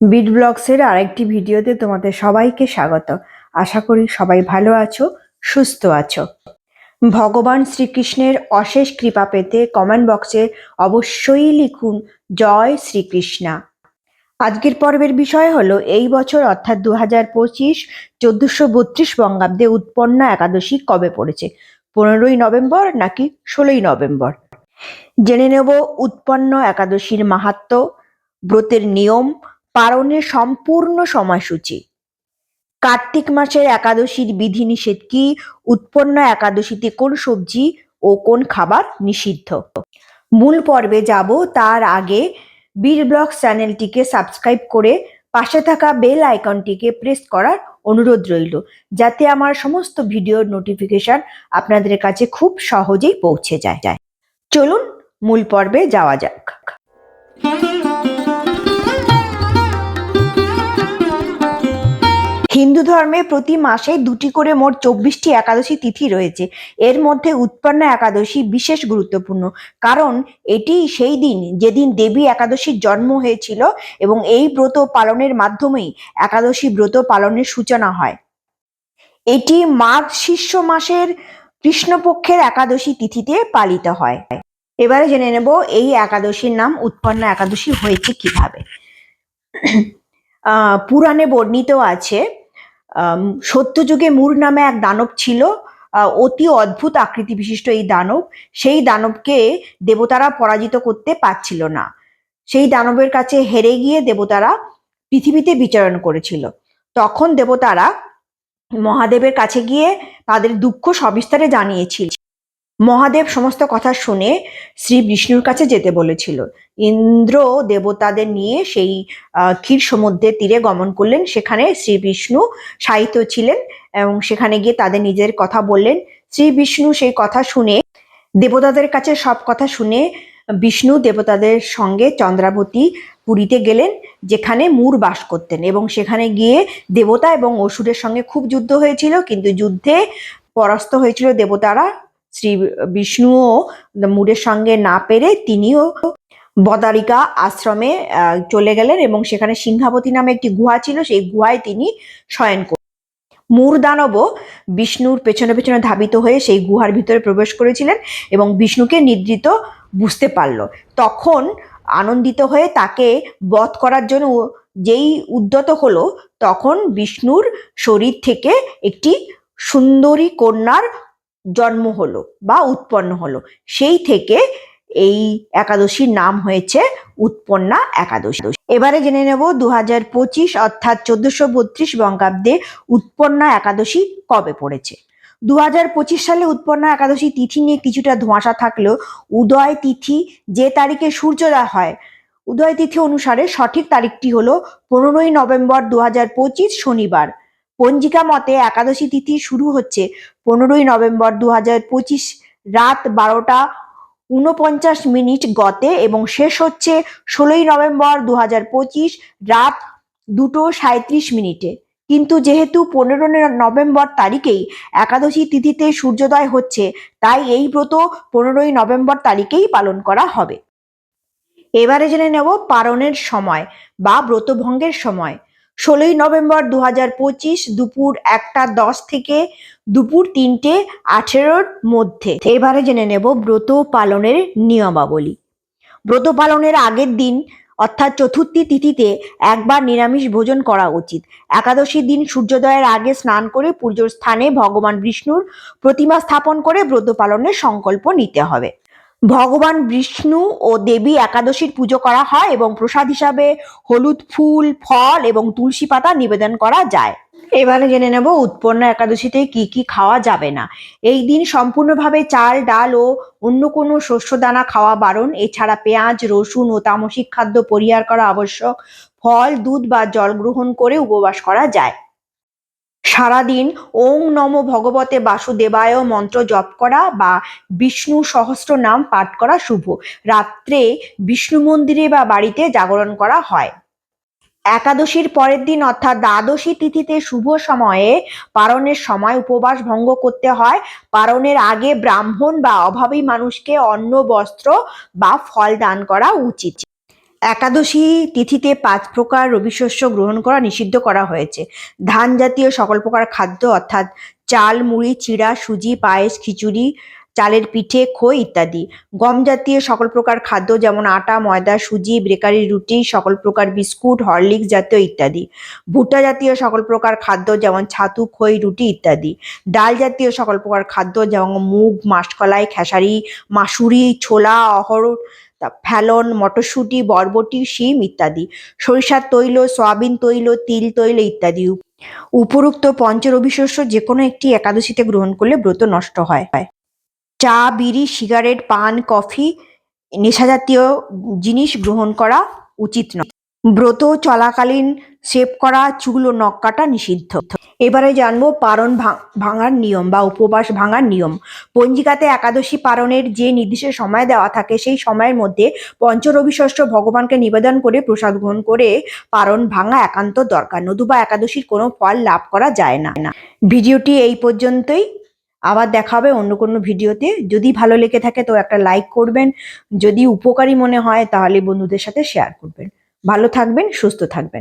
Bit ব্লগসের আরেকটি ভিডিওতে তোমাদের সবাইকে স্বাগত। আশা করি সবাই ভালো আছো, সুস্থ আছো। ভগবান শ্রীকৃষ্ণের অশেষ কৃপা পেতে কমেন্ট বক্সে অবশ্যই লিখুন, জয় শ্রীকৃষ্ণা। আজকের পর্বের বিষয় হলো, এই বছর অর্থাৎ দু হাজার পঁচিশ চোদ্দশো বত্রিশ বঙ্গাব্দে উৎপন্ন একাদশী কবে পড়েছে? পনেরোই নভেম্বর নাকি ষোলোই নভেম্বর? জেনে নেব উৎপন্ন একাদশীর মাহাত্ম্য ব্রতের নিয়ম পালনের সম্পূর্ণ সময়সূচি। কার্তিক মাসের একাদশীর বিধিনিষেধ কি? উৎপন্ন একাদশীতে কোন সবজি ও কোন খাবার নিষিদ্ধ? মূল পর্বে যাব, তার আগে বীর ব্লগ চ্যানেলটিকে সাবস্ক্রাইব করে পাশে থাকা বেল আইকনটিকে প্রেস করার অনুরোধ রইল, যাতে আমার সমস্ত ভিডিওর নোটিফিকেশন আপনাদের কাছে খুব সহজেই পৌঁছে যায়। চলুন, মূল পর্বে যাওয়া যাক। হিন্দু ধর্মে প্রতি মাসে দুটি করে মোট চব্বিশটি একাদশী তিথি রয়েছে। এর মধ্যে উৎপন্ন একাদশী বিশেষ গুরুত্বপূর্ণ, কারণ এটি সেই দিন যেদিন দেবী একাদশীর জন্ম হয়েছিল এবং এই ব্রত পালনের মাধ্যমেই একাদশী ব্রত পালনের সূচনা হয়। এটি মাঘ শীর্ষ মাসের কৃষ্ণপক্ষের একাদশী তিথিতে পালিত হয়। এবারে জেনে নেব এই একাদশীর নাম উৎপন্ন একাদশী হয়েছে কীভাবে। পুরাণে বর্ণিত আছে সত্যযুগে মুর নামে এক দানব ছিল অতি অদ্ভুত আকৃতি বিশিষ্ট এই দানব। সেই দানবকে দেবতারা পরাজিত করতে পারছিল না। সেই দানবের কাছে হেরে গিয়ে দেবতারা পৃথিবীতে বিচরণ করেছিল। তখন দেবতারা মহাদেবের কাছে গিয়ে তাদের দুঃখ সবিস্তারে জানিয়েছিল। মহাদেব সমস্ত কথা শুনে শ্রী বিষ্ণুর কাছে যেতে বলেছিল। ইন্দ্র দেবতাদের নিয়ে সেই ক্ষীর সমুদ্রের তীরে গমন করলেন। সেখানে শ্রী বিষ্ণু সাহিত্য ছিলেন এবং সেখানে গিয়ে তাদের নিজের কথা বললেন। শ্রী বিষ্ণু সেই কথা শুনে দেবতাদের কাছে সব কথা শুনে বিষ্ণু দেবতাদের সঙ্গে চন্দ্রাবতী পুরীতে গেলেন, যেখানে মূর বাস করতেন এবং সেখানে গিয়ে দেবতা এবং অসুরের সঙ্গে খুব যুদ্ধ হয়েছিল। কিন্তু যুদ্ধে পরাস্ত হয়েছিল দেবতারা শ্রী বিষ্ণুও মুরের সঙ্গে না পেরে তিনিও বদারিকা আশ্রমে চলে গেলেন এবং সেখানে সিংহাবতী নামে একটি গুহা ছিল, সেই গুহায় তিনি শয়ন করলেন মূর দানবও বিষ্ণুর পেছনে পেছনে ধাবিত হয়ে সেই গুহার ভিতরে প্রবেশ করেছিলেন এবং বিষ্ণুকে নিদ্রিত বুঝতে পারল। তখন আনন্দিত হয়ে তাকে বধ করার জন্য যেই উদ্যত হলো, তখন বিষ্ণুর শরীর থেকে একটি সুন্দরী কন্যার জন্ম হলো বা উৎপন্ন হলো। সেই থেকে এই একাদশীর নাম হয়েছে উৎপন্না একাদশী। এবারে জেনে নেব দু হাজার পঁচিশ অর্থাৎ চোদ্দশো বত্রিশ বঙ্গাব্দে উৎপন্না একাদশী কবে পড়েছে। দু হাজার পঁচিশ সালে উৎপন্ন একাদশী তিথি নিয়ে কিছুটা ধোঁয়াশা থাকলেও উদয় তিথি যে তারিখে সূর্যোদয় হয়, উদয় তিথি অনুসারে সঠিক তারিখটি হলো পনেরোই নভেম্বর দু হাজার পঁচিশ শনিবার। পঞ্জিকা মতে একাদশী তিথি শুরু হচ্ছে পনেরোই নভেম্বর দু হাজার পঁচিশ রাত বারোটা উনপঞ্চাশ মিনিট গতে এবং শেষ হচ্ছে ষোলোই নভেম্বর দু হাজার পঁচিশ রাত দুটো সাঁত্রিশ মিনিটে। কিন্তু যেহেতু পনেরো নভেম্বর তারিখেই একাদশী তিথিতে সূর্যোদয় হচ্ছে, তাই এই ব্রত পনেরোই নভেম্বর তারিখেই পালন করা হবে। এবারে জেনে নেব পারণের সময় বা ব্রতভঙ্গের সময়। ষোলোই নভেম্বর দু হাজার পঁচিশ দুপুর একটা দশ থেকে দুপুর তিনটে আঠেরোর মধ্যে। এবারে জেনে নেব ব্রত পালনের নিয়মাবলী। ব্রত পালনের আগের দিন, অর্থাৎ চতুর্থী তিথিতে একবার নিরামিষ ভোজন করা উচিত। একাদশীর দিন সূর্যোদয়ের আগে স্নান করে পুজোর স্থানে ভগবান বিষ্ণুর প্রতিমা স্থাপন করে ব্রত পালনের সংকল্প নিতে হবে। ভগবান বিষ্ণু ও দেবী একাদশীর পুজো করা হয় এবং প্রসাদ হিসাবে হলুদ ফুল, ফল এবং তুলসী পাতা নিবেদন করা যায়। এবারে জেনে নেব উৎপন্ন একাদশীতে কি কি খাওয়া যাবে না। এই দিন সম্পূর্ণভাবে চাল, ডাল ও অন্য কোনো শস্য দানা খাওয়া বারণ। এছাড়া পেঁয়াজ, রসুন ও তামসিক খাদ্য পরিহার করা আবশ্যক। ফল, দুধ বা জল গ্রহণ করে উপবাস করা যায়। সারাদিন ওং নম ভগবতে বাসুদেবায় মন্ত্র জপ করা বা বিষ্ণু সহস্র নাম পাঠ করা শুভ। রাত্রে বিষ্ণু মন্দিরে বা বাড়িতে জাগরণ করা হয়। একাদশীর পরের দিন অর্থাৎ দ্বাদশী তিথিতে শুভ সময়ে পারণের সময় উপবাস ভঙ্গ করতে হয়। পারণের আগে ব্রাহ্মণ বা অভাবী মানুষকে অন্ন, বস্ত্র বা ফল দান করা উচিত। একাদশী তিথিতে পাঁচ প্রকার রবিশস্য গ্রহণ করা নিষিদ্ধ করা হয়েছে। ধান জাতীয় সকল প্রকার খাদ্য অর্থাৎ চাল, মুড়ি, চিড়া, সুজি, পায়েস, খিচুড়ি, চালের পিঠে, খই ইত্যাদি। গম জাতীয় সকল প্রকার খাদ্য যেমন আটা, ময়দা, সুজি, বেকারি, রুটি, সকল প্রকার বিস্কুট, হরলিক্স জাতীয় ইত্যাদি। ভুট্টা জাতীয় সকল প্রকার খাদ্য যেমন ছাতু, খই, রুটি ইত্যাদি। ডাল জাতীয় সকল প্রকার খাদ্য যেমন মুগ, মাসকলাই, খেসারি, মাসুরি, ছোলা অহর তা ফ্যালন মটরশুঁটি, বরবটি, শিম ইত্যাদি। সরিষার তৈল, সয়াবিন তৈল, তিল তৈল ইত্যাদি উপরোক্ত পঞ্চরবিশস্য যে কোনো একটি একাদশীতে গ্রহণ করলে ব্রত নষ্ট হয়। চা, বিড়ি, সিগারেট, পান, কফি নেশাজাতীয় জিনিস গ্রহণ করা উচিত নয়। ব্রত চলাকালীন সেভ করা, চুল ও নখ কাটা নিষিদ্ধ। এবারে জানব পারণ ভাঙার নিয়ম বা উপবাস ভাঙার নিয়ম। পঞ্জিকাতে একাদশী পারণের যে নির্দিষ্ট সময় দেওয়া থাকে, সেই সময়ের মধ্যে পঞ্চরবি ষষ্ঠ ভগবানকে নিবেদন করে প্রসাদ গ্রহণ করে পারণ ভাঙা একান্ত দরকার। নতুবা একাদশীর কোনো ফল লাভ করা যায় না। ভিডিওটি এই পর্যন্তই। আবার দেখা হবে অন্য কোনো ভিডিওতে। যদি ভালো লেগে থাকে তো একটা লাইক করবেন। যদি উপকারী মনে হয় তাহলে বন্ধুদের সাথে শেয়ার করবেন। ভালো থাকবেন, সুস্থ থাকবেন।